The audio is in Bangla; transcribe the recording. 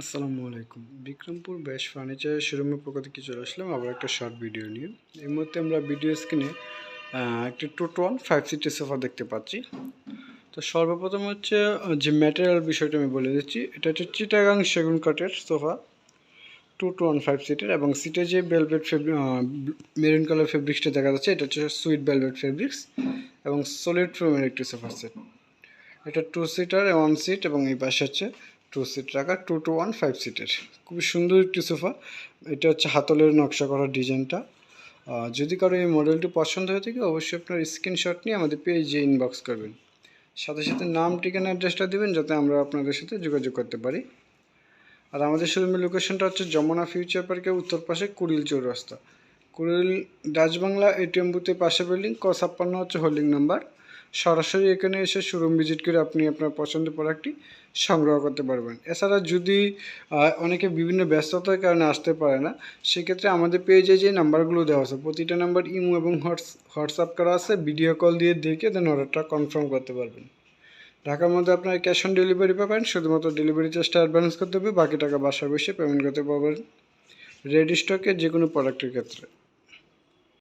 আসসালামু আলাইকুম। বিক্রমপুর বেশ ফার্নিচার শোরুমের পক্ষ থেকে চলে আসলাম, আবার একটা শর্ট ভিডিও নিয়ে। এই মুহূর্তে আমরা ভিডিও স্ক্রিনে একটি two one five seater sofa দেখতে পাচ্ছি। তো সর্বপ্রথম হচ্ছে যে ম্যাটেরিয়াল বিষয়টা আমি বলে দিচ্ছি, এটা হচ্ছে চিটাগাং সেগুন কাঠের sofa two two one five সিটের এবং সিটে যে বেলভেট ফেব্রিক মেরুন কালার ফেব্রিক্সটা দেখা যাচ্ছে, এটা হচ্ছে সুইট বেলভেট ফেব্রিক্স এবং সলিড ফ্রোমের একটি সোফা সেট এটা টু সিটার ওয়ান সিট এবং এই পাশে হচ্ছে টু সিট রাখা টু টু ওয়ান ফাইভ সিটের খুবই সুন্দর একটি সোফা এটা হচ্ছে হাতলের নকশা করা ডিজাইনটা। যদি কারও এই মডেলটি পছন্দ হয়ে থাকে, অবশ্যই আপনার স্ক্রিনশট নিয়ে আমাদের পেজে ইনবক্স করবেন। সাথে সাথে নাম, ঠিকানা অ্যাড্রেসটা দেবেন, যাতে আমরা আপনাদের সাথে যোগাযোগ করতে পারি। আর আমাদের শোরুমের লোকেশনটা হচ্ছে যমুনা ফিউচার পার্কের উত্তর পাশে কুড়িল চৌরাস্তা। কুড়িল ডাচবাংলা এটিএম বুথের পাশে বিল্ডিং ক ছাপ্পান্ন হচ্ছে হোল্ডিং নাম্বার সরাসরি এখানে এসে শোরুম ভিজিট করে আপনি আপনার পছন্দের প্রোডাক্টটি সংগ্রহ করতে পারবেন। এছাড়া যদি অনেকে বিভিন্ন ব্যস্ততার কারণে আসতে পারে না, সেক্ষেত্রে আমাদের পেজে যে নাম্বারগুলো দেওয়া আছে, প্রতিটা নাম্বার ইমো এবং হোয়াটস, হোয়াটসঅ্যাপ করা আছে ভিডিও কল দিয়ে দেখে দেন অর্ডারটা কনফার্ম করতে পারবেন। ঢাকার মধ্যে আপনার ক্যাশ অন ডেলিভারি পাবেন, শুধুমাত্র ডেলিভারি চার্জটা অ্যাডভান্স করতে হবে, বাকি টাকা বাসায় বসে পেমেন্ট করতে পারবেন। রেডি স্টকে যে কোনো প্রোডাক্টের ক্ষেত্রে।